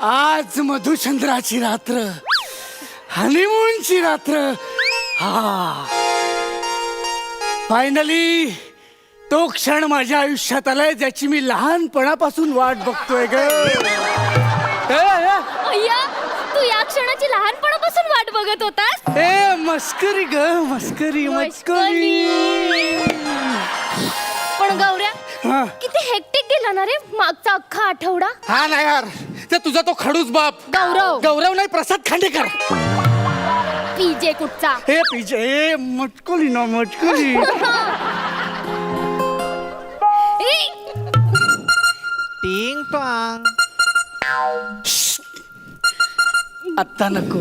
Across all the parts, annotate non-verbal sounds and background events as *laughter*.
आज मधुचंद्राची रात्र हनीमूनची रात्र. हा. फायनली तो क्षण माझ्या आयुष्यात आलाय ज्याची मी लहानपणापासून वाट बघतोय ग. ए, ए, अय्या तू या क्षणाची लहानपणापासून वाट बघत होतास? ए मस्करी ग मस्करी मस्करी. पण गौऱ्या हा. किती हेक्टिक गेला ना रे मागचा अख्खा आठवडा. हा ना यार ते तुझा तो खडूस बाप. गौरव. गौरव नाही प्रसाद खांडेकर. पीजे कुठचा? हे पिजे ए, मटकुली ना मटकुली. *laughs* आता नको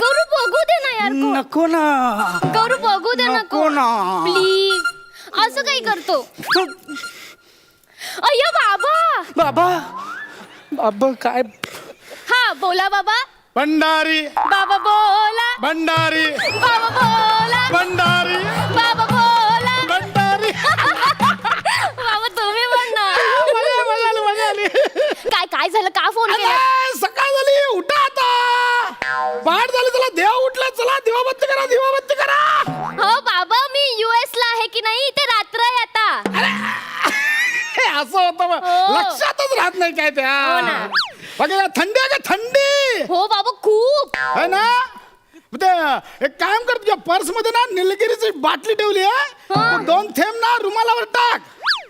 गौरू बघू दे ना यार. नको ना गौरू बघू दे ना नको ना. प्लीज असं काही करतो अय्या बाबा बाबा बाबा काय हा बोला बाबा भंडारी बाबा बोला भंडारी बाबा बोला भंडारी बाबा बोला पर्समध्ये ना निलगिरीची बाटली ठेवली आहे हा. दोन थेंब ना रुमालावर टाक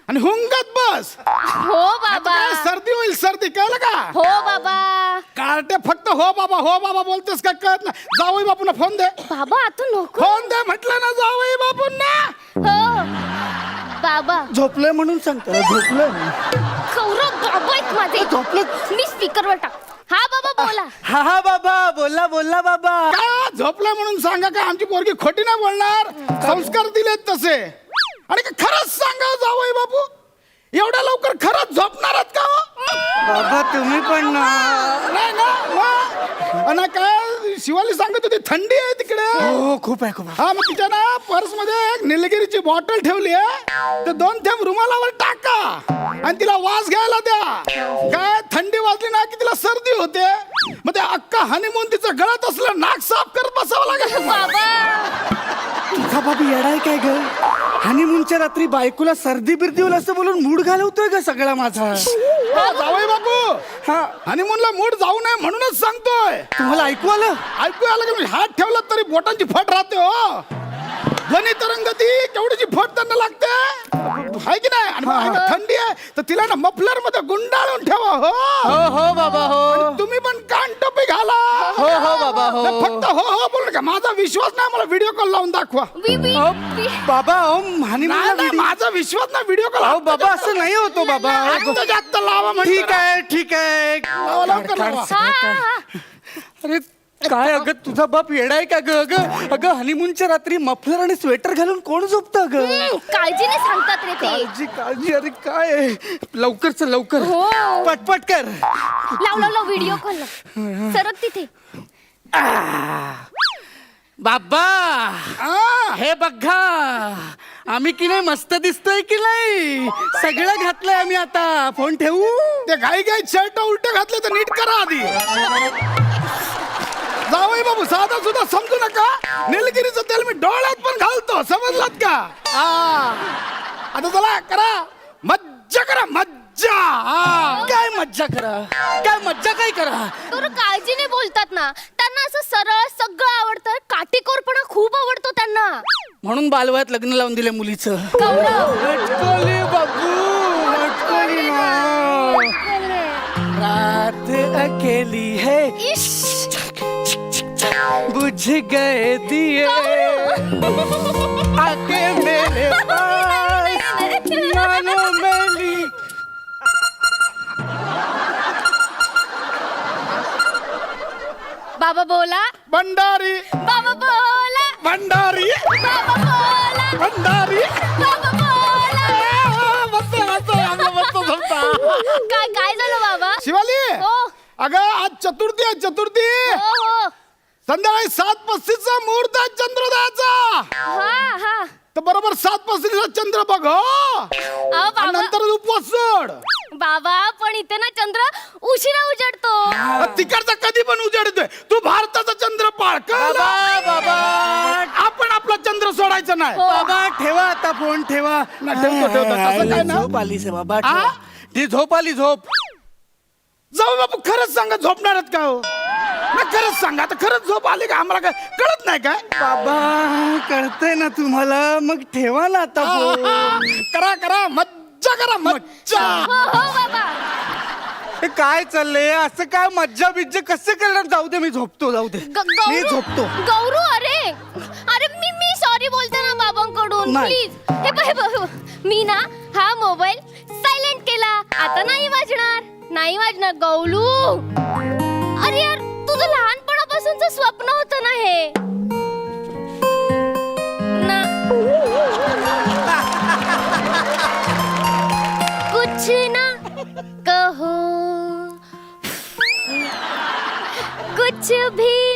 आणि हुंगत बस. हो बाबा. काय सर्दी होईल सर्दी कळलं का? हो बाबा. कार्टे फक्त हो बाबा हो बाबा बोलतेस का कळत ना जावई बापूंना फोन दे. बाबा आता नको. फोन दे म्हटलं ना जावई बापूंना. हो. बाबा. झोपलंय म्हणून सांगतो झोपलंय. कौरव बाबा आहेत माझे. झोपलं. मी स्पीकरवर टाक. हा बाबा बोला. हा हा बाबा बोला बोला बाबा. का झोपलं म्हणून सांगा का? आमची पोरगी खोटी नाही बोलणार. संस्कार दिलेत तसे. आणि का खरंच सांगा जावई बापू एवढ्या लवकर खरंच झोपणारच का हो? बाबा तुम्ही पण ना. नाही ना मग. आणि काय शिवाली सांगत होती थंडी आहे तिकडे. हो खूप आहे खूप हा मग तिच्या ना पर्समध्ये एक निलगिरीची बॉटल ठेवली आहे. ते दोन थेंब रुमालावर टाका आणि तिला वास घ्यायला द्या. काय थंडी वाजली ना की तिला सर्दी होते? मग ते अक्का हनीमून तिचं गळत असलं नाक साफ करत बसावं लागेल. बाबा! तुझा बाबी येडाय काय ग? हनीमूनच्या रात्री बायकोला सर्दी बिर्दी होईल असं बोलून मूड घालवतोय ग सगळा माझा. जावई बापू. हा. हनीमूनला मूड जाऊ नये म्हणूनच सांगतोय. तुम्हाला ऐकू आलं? ऐकू आलं का हात ठेवला तरी बोटांची फट राहते हो. ध्वनी तरंगती केवढीची फट त्यांना लागते. आहे की नाही? आणि मग थंडी आहे तर तिला ना मफलरमध्ये गुंडाळून ठेवा हो. हो हो बाबा हो. तुम्ही पण कान टोपी घाला. हो हो बाबा हो. फक्त हो हो का? माझा विश्वास नाही मला व्हिडिओ कॉल लावून दाखवा. वी वी वी- बाबा हो नाही, नाही, माझा विश्वास ना व्हिडिओ कॉल अहो बाबा असं नाही होतो बाबा. जास्त लावा म्हणतो ठीक. आहे ठीक आहे. लावा, लवकर लावा. हा, हा, हा. अरे काय अगं तुझा बाप येडाय का ग अगं? अगं हनीमूनच्या रात्री मफलर आणि स्वेटर घालून कोण झोपतं ग? हम्म, काळजीने सांगतात रे ते. काळजी काळजी अरे काय आहे? लवकर चल लवकर. हो. पटपट कर. लाव लाव लाव व्हिडिओ कॉल सरक तिथे. बाबा! हे बघा! आम्ही की नाही मस्त दिसतोय की नाही? सगळं घातलंय आम्ही आता. फोन ठेवू? ते घाई घाई शर्ट उलट घातले तर नीट करा आधी. जावई बाबू साधा सुद्धा समजू नका. निलगिरीचं तेल मी डोळ्यात पण घालतो. समजलात का? आ. आता चला करा. मज्जा करा मज्जा. आ. काय मज्जा करा? काय मज्जा काय करा? तर काळजीने बोलतात ना. त्यांना असं सरळ सगळं आवडतं. काटेकोरपणा खूप आवडतो त्यांना. म्हणून बालवयात लग्न लावून दिले मुलीचं. गौरव. लटकोली बाबू लटकोली ना रात अकेली है. इश बुझ गए दिए. आके मेरे पास. बाबा बोला. भंडारी. बाबा बोला. भंडारी. बाबा बोला. भंडारी. बाबा बोला. मस्त मस्त मस्त झोपता काय काय झालं बाबा? शिवाली? हो. अगं आज चतुर्थी आहे चतुर्थी. हो हो. संध्याकाळी सात पस्तीसचा मुहूर्त आहे चंद्रोदयाचा हा हा. तर बरोबर सात पस्तीसचा चंद्र बघ हो. अहो आणि बाबा नंतर उपवास सोड. बाबा पण इथे ना चंद्र उशिरा उजडतो. तिकडचा कधी पण उजाडतोय. तू भारताचा चंद्र पाळ कळलं? बाबा बाबा. आपण आपला चंद्र सोडायचा नाही. बाबा ठेवा आता फोन ठेवा. नाही, ठेवतो, ठेवतो. तसं काय ना? झोप आली से बाबा आ? ती झोप आली झोप. जाऊ बापू खरंच सांगा झोपणार आहेत का हो? नाही खरंच सांगा आता खरंच झोप आली का? आम्हाला काय कळत नाही काय? बाबा कळतंय ना तुम्हाला. मग ठेवा ना आता फोन. करा करा मज्जा करा मज्जा. हो हो बाबा. हे काय चाललंय? असं काय मज्जा बिज्जा कसं करणार? जाऊ दे मी झोपतो जाऊ दे. ग- मी गौरू झोपतो. गौरू अरे! अरे मी मी सॉरी बोलते ना बाबांकडून नाही. प्लीज हे हे हे बघ. मी ना हा मोबाईल सायलेंट केला. आता नाही वाजणार. नाही वाजणार गौलू. अरे यार तुझं लहानपणापासूनच स्वप्न होतं ना हे? ना. कुछ ना कहो। कुछ भी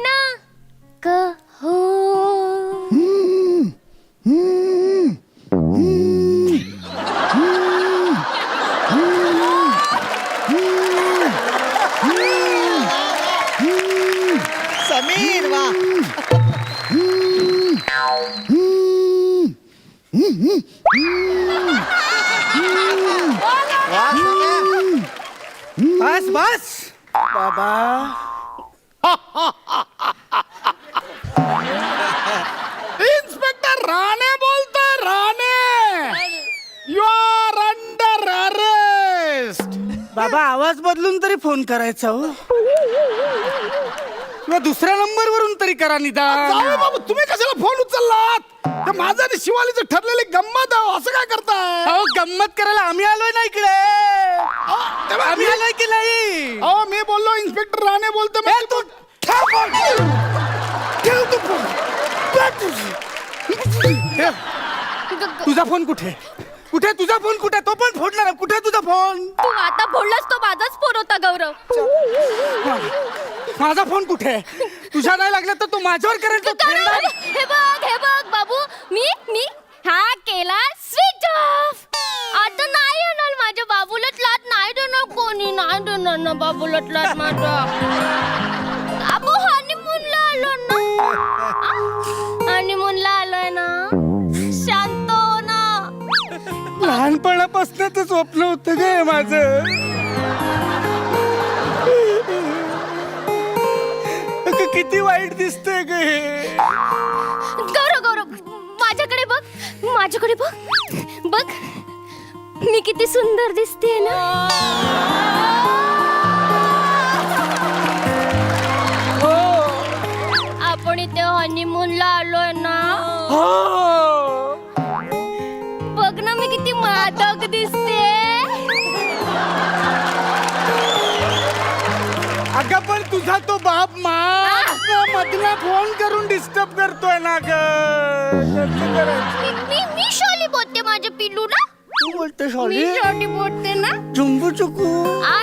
बस बस। बाबा। इन्स्पेक्टर राणे बोलतोय Rane. You are under arrest बाबा आवाज बदलून तरी फोन करायचा हो. किंवा दुसऱ्या नंबर वरून तरी करा निदान. बाबू तुम्ही कशाला फोन उचललात? ते माझं आणि शिवालीचं ठरलेली गंमत आहे असं काय करताय? अहो गंमत करायला आम्ही आलोय ना इकडे. की नाही अहो मी बोललो इन्स्पेक्टर राणे बोलतो ए, तू ठेव फोन. ठेव तू फोन. ठेव तुझी. ठेव. तुझा फोन कुठे कुठे तुझा फोन कुठे तो पण फोडणार आहे. कुठे तुझा फोन तू आता बोललास तो माझाच फोन होता गौरव माझा फोन कुठे तुझ्या नाही लागला तर तू माझ्यावर करेल तो. हे बघ हे बघ बाबू मी मी ना बाबूलाच लाट माझा. बाबू हनीमूनला आलो ना. हनीमूनला आलोय ना. शांत हो ना. लहानपणापासून स्वप्न होतं गे माझं. किती वाईट दिसतंय ग हे. गौरव गौरव माझ्याकडे बघ माझ्याकडे बघ. बघ मी किती सुंदर दिसते ना. इथे हनीमूनला आलोय ना हो. बघ ना मी किती मादक दिसते. अगं पण तुझा तो बाप मा मधला फ़ोन करून डिस्टर्ब करतोय ना ग. कसं करायचं? मी मी मी शॉली बोलते माझ्या पिल्लूला. तू बोलते मी सॉरी शॉली बोलते ना. चुंबू चुकू. आय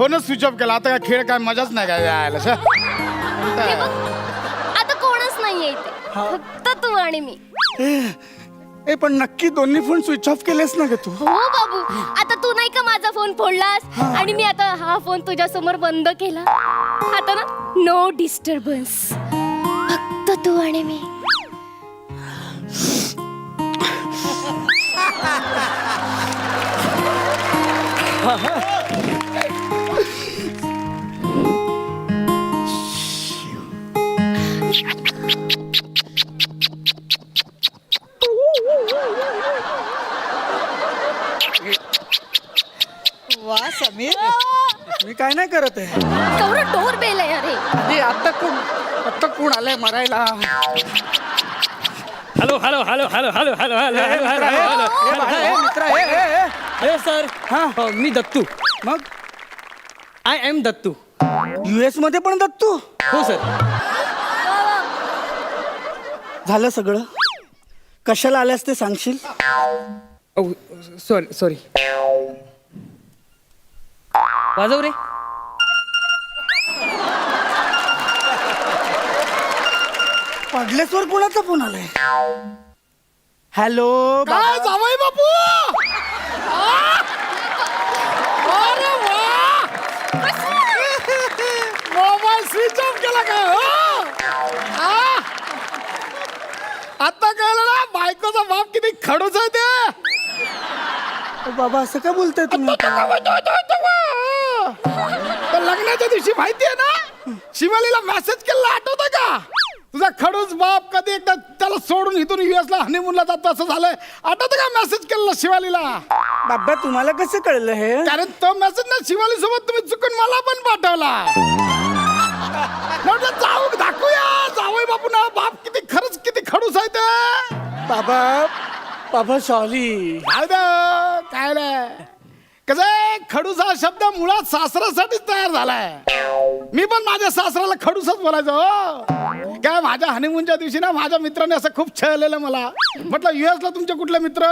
फोनच स्विच ऑफ केला. आता काय खेळ काय मजाच नाही काय यायला. श. हे बघ आता कोणच नाहीये इथे. फक्त तू आणि मी. ए पण नक्की दोन्ही फोन स्विच ऑफ केलेस ना ग तू? हो बाबू. आता तू नाही का माझा फोन फोडलास? आणि मी आता हा फोन तुझ्या समोर बंद केला? आता ना नो डिस्टर्बन्स फक्त तू आणि मी. काय नाही करत आहे. कवरा डोर बेल आहे अरे. आधी आता कोण आता कोण आलंय मरायला? Hello hello hello hello hello hello hello hello मित्र आहे, हॅलो हे मित्र हे, सर. हा. हो मी दत्तू. मग? I am Dattu. युएसमध्ये पण दत्तू? हो सर. झालं सगळं? कशाला आल्यास ते सांगशील? Sorry sorry. वाजव रे. पडलेश्वर कोणाचा फोन आलाय? हॅलो काय जावई बापू? आ! अरे वा! मोबाईल स्विच ऑफ केला का हो? आ? आता कळलं ना बायकोचा बाप किती खडूच आहे ते. बाबा असं काय बोलताय तुम्ही? तर लग्नाच्या दिवशी माहिती आहे ना शिवालीला मेसेज केला आठवतं का? तुझा खडूस बाप कधी एकदा त्याला सोडून इथून युएस ला हनीमूनला जातो असं झालंय? आठवतं का मेसेज केला शिवालीला? बाबा तुम्हाला कसं कळलं हे? कारण तो मेसेज ना शिवाली सोबत तुम्ही चुकून मला पण पाठवला. म्हटलं जाऊ दाखवूया. जावई बापू ना. बाप किती खरंच किती खडूस आहे ते. बाबा बाबा सॉरी काय द- काय नाही कसं? आहे, खडूस हा शब्द मुळात सासऱ्यासाठीच तयार झालाय. मी पण माझ्या सासऱ्याला खडूसच बोलायचो हो. काय माझ्या हनीमूनच्या दिवशी ना माझ्या मित्राने असं खूप छळलेलं मला. म्हटलं युएस ला तुमचे कुठले मित्र?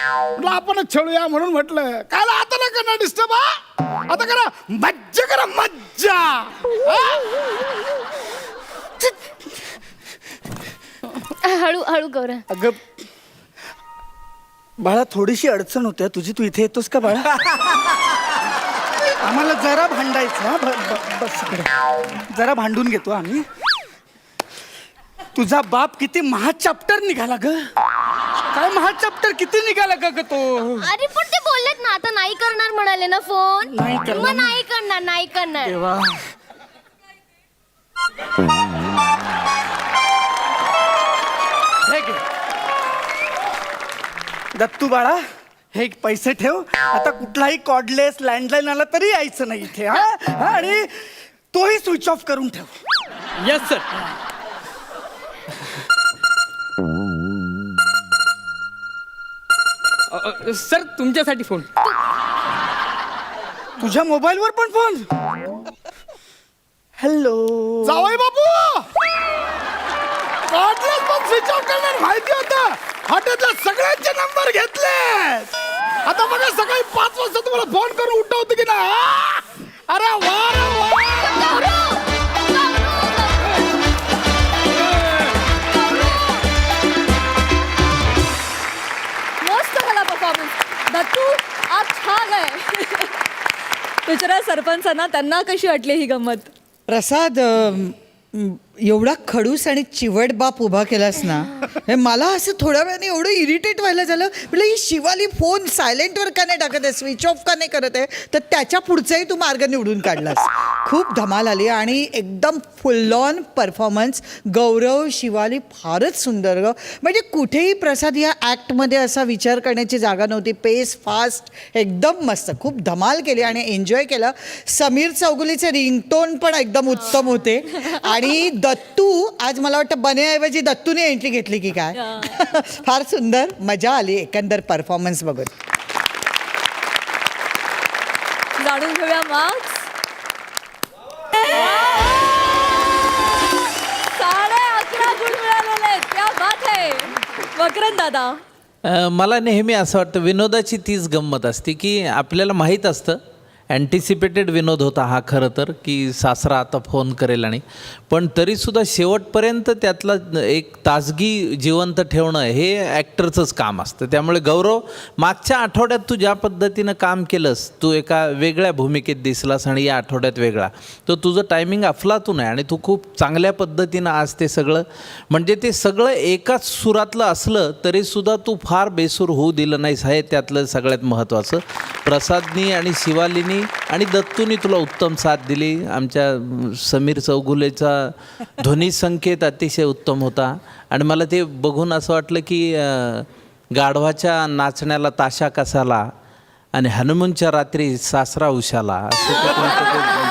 म्हटलं आपणच छळूया म्हणून म्हटलं. काय ला, आता ना डिस्टर्ब हा? आता करा मज्जा करा मज्जा. हा? हळू हळू गौरव. अगं बाळा थोडीशी अडचण होते तुझी तू इथे येतोस का बाळा? आम्हाला जरा भांडायचं हा? ब- ब- बस इकडे. जरा भांडून घेतो आम्ही. तुझा बाप किती महाचॅप्टर निघाला ग. काय महाचॅप्टर किती निघाला ग ग तो? अरे पण ते बोललेत ना आता नाही करणार म्हणाले ना फोन. नाही करणार. मग नाही करणार नाही करणार. देवा. दत्तू बाळा हे पैसे ठेव. आता कुठलाही कॉर्डलेस लँडलाईन आला तरी यायचं नाही इथे हा? हा, आणि तोही स्विच ऑफ करून ठेव. येस सर सर तुमच्यासाठी फोन तुझ्या मोबाईलवर पण फोन हॅलो जावई बापू! कॉर्डलेस पण स्विच ऑफ करणार माहिती होतं? हॉटेलच्या सगळ्यांचे नंबर घेतले आता बघा सकाळी पाच वाजता तुम्हाला फोन करून उठवतो की ना अरे वा रे वा. मस्त झाला परफॉर्मन्स दत्तू आज छान आहे. विचारा सरपंचांना त्यांना कशी वाटली ही गंमत? प्रसाद एवढा खडूस आणि चिवट बाप उभा केलास ना हे मला असं थोड्या वेळाने एवढं इरिटेट व्हायला झालं. म्हटलं ही शिवाली फोन सायलेंटवर का नाही टाकत आहे? स्विच ऑफ का नाही करत आहे? तर त्याच्या पुढचाही तू मार्ग निवडून काढलास. खूप धमाल आली आणि एकदम full on performance Gaurav Shivali फारच सुंदर ग. म्हणजे कुठेही प्रसाद या ॲक्टमध्ये असा विचार करण्याची जागा नव्हती. पेस फास्ट एकदम मस्त. खूप धमाल केली आणि एन्जॉय केलं. समीर चौगुलीचे रिंगटोन पण एकदम उत्तम होते. आणि दत्तू आज मला वाटतं बनेऐवजी दत्तूने एंट्री घेतली की काय? *laughs* फार सुंदर मजा आली एकंदर परफॉर्मन्स बघून. जाणून घेऊया मार्क्स. साडे अकरा गुण मिळालेले आहेत. क्या बात आहे. वक्रन दादा. अ, मला नेहमी असं वाटतं विनोदाची तीच गंमत असते की आपल्याला माहीत असतं अँटिसिपेटेड विनोद होता हा खरं तर की सासरा आता फोन करेल आणि पण तरीसुद्धा शेवटपर्यंत त्यातला एक ताजगी जिवंत ठेवणं हे ॲक्टरचंच काम असतं. त्यामुळे गौरव मागच्या आठवड्यात तू ज्या पद्धतीनं काम केलंस तू एका वेगळ्या भूमिकेत दिसलास आणि या आठवड्यात वेगळा. तर तुझं टायमिंग अफलातून आहे आणि तू खूप चांगल्या पद्धतीनं आज ते सगळं म्हणजे ते सगळं एकाच सुरातलं असलं तरीसुद्धा तू फार बेसूर होऊ दिलं नाहीस. हे त्यातलं सगळ्यात महत्त्वाचं प्रसादनी आणि शिवालीनी आणि दत्तूनी तुला उत्तम साथ दिली. आमच्या समीर चौगुलेचा ध्वनी संकेत अतिशय उत्तम होता. आणि मला ते बघून असं वाटलं की गाढवाच्या नाचण्याला ताशा कसाला आणि हनुमानच्या रात्री सासरा उशाला असं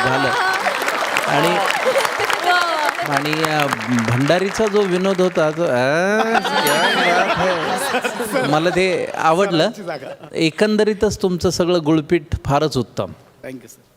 झालं. आणि *laughs* आणि भंडारीचा जो विनोद होता तो. मला ते आवडलं. एकंदरीतच तुमचं सगळं गुळपीठ फारच उत्तम. Thank you sir